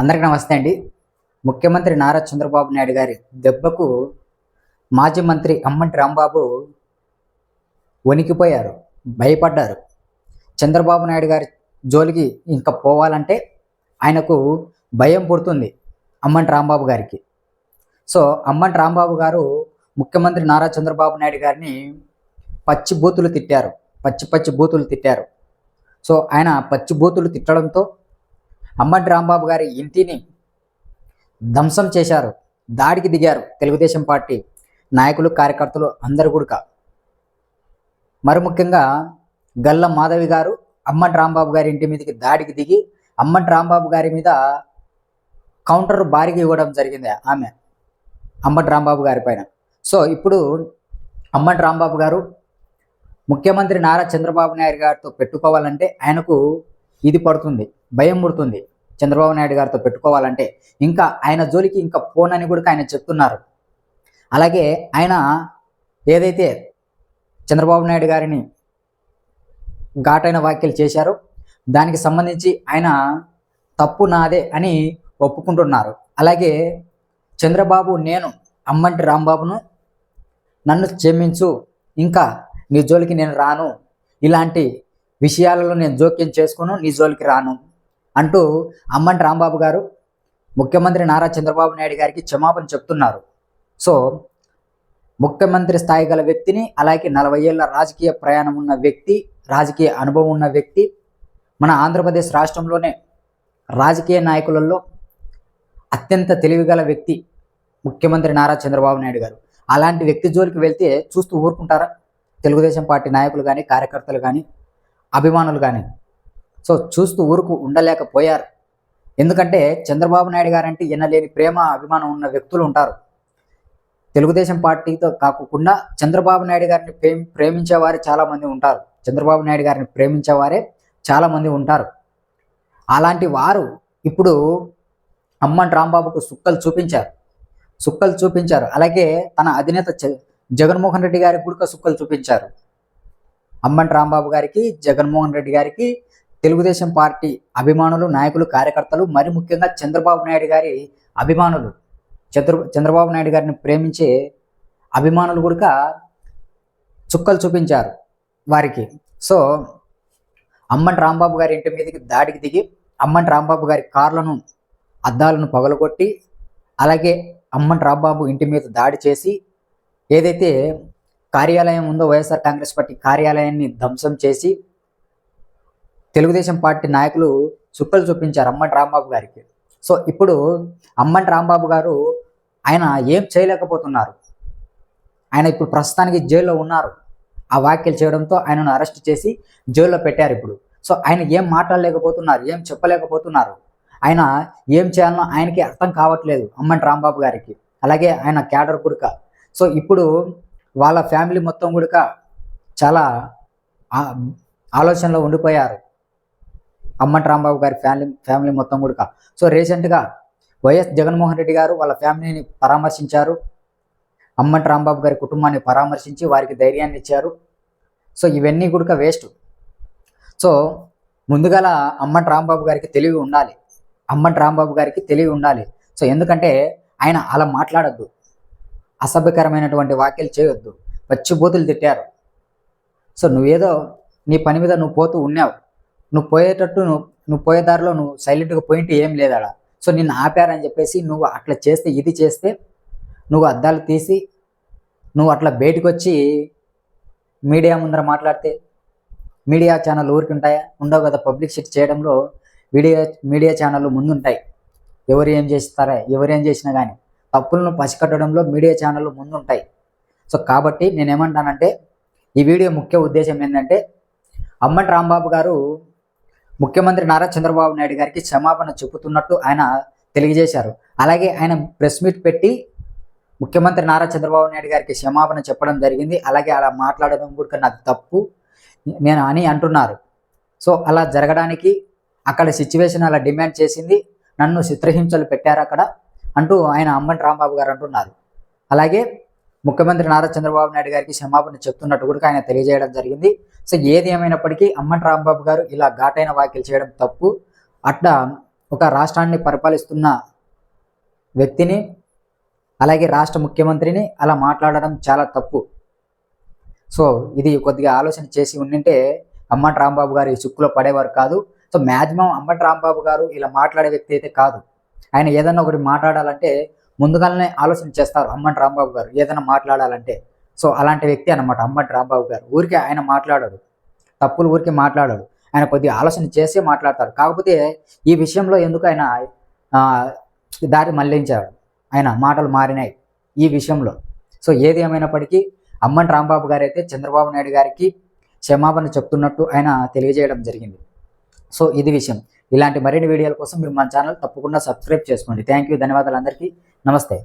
అందరికీ నమస్తే అండి. ముఖ్యమంత్రి నారా చంద్రబాబు నాయుడు గారి దెబ్బకు మాజీ మంత్రి అమ్మంటి రాంబాబు వణికిపోయారు భయపడ్డారు. చంద్రబాబు నాయుడు గారి జోలికి ఇంకా పోవాలంటే ఆయనకు భయం పుడుతుంది అమ్మంటి రాంబాబు గారికి. సో అమ్మంటి రాంబాబు గారు ముఖ్యమంత్రి నారా చంద్రబాబు నాయుడు గారిని పచ్చి బూతులు తిట్టారు. పచ్చి పచ్చి బూతులు తిట్టారు. సో ఆయన పచ్చి బూతులు తిట్టడంతో అమ్మటి రాంబాబు గారి ఇంటిని ధ్వంసం చేశారు దాడికి దిగారు తెలుగుదేశం పార్టీ నాయకులు కార్యకర్తలు అందరు కూడా మరి ముఖ్యంగా గల్ల మాధవి గారు అమ్మటి రాంబాబు గారి ఇంటి మీదకి దాడికి దిగి అమ్మటి రాంబాబు గారి మీద కౌంటర్ భారీగా ఇవ్వడం జరిగింది ఆమె అమ్మటి రాంబాబు గారి పైన. సో ఇప్పుడు అమ్మటి రాంబాబు గారు ముఖ్యమంత్రి నారా చంద్రబాబు నాయుడు గారితో పెట్టుకోవాలంటే ఆయనకు ఇది పడుతుంది భయం పుడుతుంది. చంద్రబాబు నాయుడు గారితో పెట్టుకోవాలంటే ఇంకా ఆయన జోలికి ఇంకా పోనని కూడా ఆయన చెప్తున్నారు. అలాగే ఆయన ఏదైతే చంద్రబాబు నాయుడు గారిని ఘాటైన వ్యాఖ్యలు చేశారో దానికి సంబంధించి ఆయన తప్పు నాదే అని ఒప్పుకుంటున్నారు. అలాగే చంద్రబాబు నేను అమ్మంటి రాంబాబును నన్ను క్షమించు ఇంకా నీ జోలికి నేను రాను ఇలాంటి విషయాలలో నేను జోక్యం చేసుకును నీ జోలికి రాను. అంటూ అమ్మంటి రాంబాబు గారు ముఖ్యమంత్రి నారా చంద్రబాబు నాయుడు గారికి క్షమాపణ చెప్తున్నారు. సో ముఖ్యమంత్రి స్థాయి గల వ్యక్తిని అలాగే నలభై ఏళ్ళ రాజకీయ ప్రయాణం ఉన్న వ్యక్తి రాజకీయ అనుభవం ఉన్న వ్యక్తి మన ఆంధ్రప్రదేశ్ రాష్ట్రంలోనే రాజకీయ నాయకులలో అత్యంత తెలివిగల వ్యక్తి ముఖ్యమంత్రి నారా చంద్రబాబు నాయుడు గారు. అలాంటి వ్యక్తి జోలికి వెళ్తే చూస్తూ ఊరుకుంటారా? తెలుగుదేశం పార్టీ నాయకులు కానీ కార్యకర్తలు కానీ అభిమానులు కానీ సో చూస్తూ ఊరుకు ఉండలేకపోయారు. ఎందుకంటే చంద్రబాబు నాయుడు గారంటే ఎనలేని ప్రేమ అభిమానం ఉన్న వ్యక్తులు ఉంటారు. తెలుగుదేశం పార్టీతో కాకుండా చంద్రబాబు నాయుడు గారిని ప్రేమ ప్రేమించేవారే చాలామంది ఉంటారు. చంద్రబాబు నాయుడు గారిని ప్రేమించేవారే చాలామంది ఉంటారు. అలాంటి వారు ఇప్పుడు అమ్మన్ రాంబాబుకు సుక్కలు చూపించారు. సుక్కలు చూపించారు. అలాగే తన అధినేత జగన్మోహన్ రెడ్డి గారికి కూడా సుక్కలు చూపించారు. అమ్మన్ రాంబాబు గారికి జగన్మోహన్ రెడ్డి గారికి తెలుగుదేశం పార్టీ అభిమానులు నాయకులు కార్యకర్తలు మరి ముఖ్యంగా చంద్రబాబు నాయుడు గారి అభిమానులు. చంద్ర చంద్రబాబు నాయుడు గారిని ప్రేమించే అభిమానులు కూడా చుక్కలు చూపించారు వారికి. సో అమ్మన్ రాంబాబు గారి ఇంటి మీదకి దాడికి దిగి అమ్మన్ రాంబాబు గారి కార్లను అద్దాలను పగలగొట్టి అలాగే అమ్మన్ రాంబాబు ఇంటి మీద దాడి చేసి ఏదైతే కార్యాలయం ఉందో వైఎస్ఆర్ కాంగ్రెస్ పార్టీ కార్యాలయాన్ని ధ్వంసం చేసి తెలుగుదేశం పార్టీ నాయకులు చుక్కలు చూపించారు అమ్మంటి రాంబాబు గారికి. సో ఇప్పుడు అమ్మంటి రాంబాబు గారు ఆయన ఏం చేయలేకపోతున్నారు. ఆయన ఇప్పుడు ప్రస్తుతానికి జైల్లో ఉన్నారు. ఆ వ్యాఖ్యలు చేయడంతో ఆయనను అరెస్ట్ చేసి జైల్లో పెట్టారు ఇప్పుడు. సో ఆయన ఏం మాట్లాడలేకపోతున్నారు ఏం చెప్పలేకపోతున్నారు. ఆయన ఏం చేయాలనో ఆయనకి అర్థం కావట్లేదు అమ్మంటి రాంబాబు గారికి. అలాగే ఆయన క్యాడర్ కుడుక సో ఇప్పుడు వాళ్ళ ఫ్యామిలీ మొత్తం కూడా చాలా ఆలోచనలో ఉండిపోయారు. అమ్మంటి రాంబాబు గారి ఫ్యామిలీ ఫ్యామిలీ మొత్తం కూడక సో రీసెంట్గా వైఎస్ జగన్మోహన్ రెడ్డి గారు వాళ్ళ ఫ్యామిలీని పరామర్శించారు. అమ్మంటి రాంబాబు గారి కుటుంబాన్ని పరామర్శించి వారికి ధైర్యాన్ని ఇచ్చారు. సో ఇవన్నీ కూడా వేస్ట్ సో ముందుగాల అమ్మంటి రాంబాబు గారికి తెలివి ఉండాలి. అమ్మంటి రాంబాబు గారికి తెలివి ఉండాలి. సో ఎందుకంటే ఆయన అలా మాట్లాడద్దు. అసభ్యకరమైనటువంటి వ్యాఖ్యలు చేయొద్దు. పచ్చిబోతులు తిట్టారు. సో నువ్వేదో నీ పని మీద నువ్వు పోతూ ఉన్నావు. నువ్వు పోయేటట్టు నువ్వు నువ్వు పోయే దారిలో నువ్వు సైలెంట్గా పోయింటే ఏం లేదాడ? సో నిన్ను ఆపారని చెప్పేసి నువ్వు అట్లా చేస్తే ఇది చేస్తే నువ్వు అద్దాలు తీసి నువ్వు అట్లా బయటకు వచ్చి మీడియా ముందర మాట్లాడితే మీడియా ఛానల్ ఊరికి ఉంటాయా? ఉండవు కదా పబ్లిసిటీ చేయడంలో మీడియా మీడియా ఛానళ్ళు ముందుంటాయి. ఎవరు ఏం చేస్తారా? ఎవరు ఏం చేసినా కానీ తప్పులను పసికట్టడంలో మీడియా ఛానళ్ళు ముందుంటాయి. సో కాబట్టి నేనేమంటానంటే ఈ వీడియో ముఖ్య ఉద్దేశం ఏంటంటే అమ్మటి రాంబాబు గారు ముఖ్యమంత్రి నారా చంద్రబాబు నాయుడు గారికి క్షమాపణ చెబుతున్నట్టు ఆయన తెలియజేశారు. అలాగే ఆయన ప్రెస్ మీట్ పెట్టి ముఖ్యమంత్రి నారా చంద్రబాబు నాయుడు గారికి క్షమాపణ చెప్పడం జరిగింది. అలాగే అలా మాట్లాడడం కూడా నాకు తప్పు నేను అని అంటున్నారు. సో అలా జరగడానికి అక్కడ సిచ్యువేషన్ అలా డిమాండ్ చేసింది. నన్ను చిత్రహింసలు పెట్టారు అక్కడ అంటూ ఆయన అమ్మంటి రాంబాబు గారు అంటున్నారు. అలాగే ముఖ్యమంత్రి నారా చంద్రబాబు నాయుడు గారికి క్షమాపణ చెప్తున్నట్టు కూడా ఆయన తెలియజేయడం జరిగింది. సో ఏది ఏమైనప్పటికీ అమ్మటి రాంబాబు గారు ఇలా ఘాటైన వ్యాఖ్యలు చేయడం తప్పు. అట్లా ఒక రాష్ట్రాన్ని పరిపాలిస్తున్న వ్యక్తిని అలాగే రాష్ట్ర ముఖ్యమంత్రిని అలా మాట్లాడడం చాలా తప్పు. సో ఇది కొద్దిగా ఆలోచన చేసి ఉండింటే అమ్మటి రాంబాబు గారు ఈ చిక్కులో పడేవారు కాదు. సో మ్యాక్సిమం అమ్మటి రాంబాబు గారు ఇలా మాట్లాడే వ్యక్తి అయితే కాదు. ఆయన ఏదన్నా ఒకటి మాట్లాడాలంటే ముందుగానే ఆలోచన చేస్తారు అమ్మటి రాంబాబు గారు ఏదైనా మాట్లాడాలంటే. సో అలాంటి వ్యక్తి అనమాట అమ్మటి రాంబాబు గారు. ఊరికే ఆయన మాట్లాడాడు. తప్పులు ఊరికే మాట్లాడాడు. ఆయన కొద్దిగా ఆలోచన చేసే మాట్లాడతాడు కాకపోతే ఈ విషయంలో ఎందుకు ఆయన దారి మళ్ళించాడు? ఆయన మాటలు మారినాయి ఈ విషయంలో. సో ఏది ఏమైనప్పటికీ అమ్మన్ రాంబాబు గారు అయితే చంద్రబాబు నాయుడు గారికి క్షమాపణ చెప్తున్నట్టు ఆయన తెలియజేయడం జరిగింది. సో ఇది విషయం. ఇలాంటి మరిన్ని వీడియోల కోసం మీరు మన ఛానల్ తప్పకుండా సబ్స్క్రైబ్ చేసుకోండి. థ్యాంక్ యూ ధన్యవాదాలు అందరికీ. నమస్తే.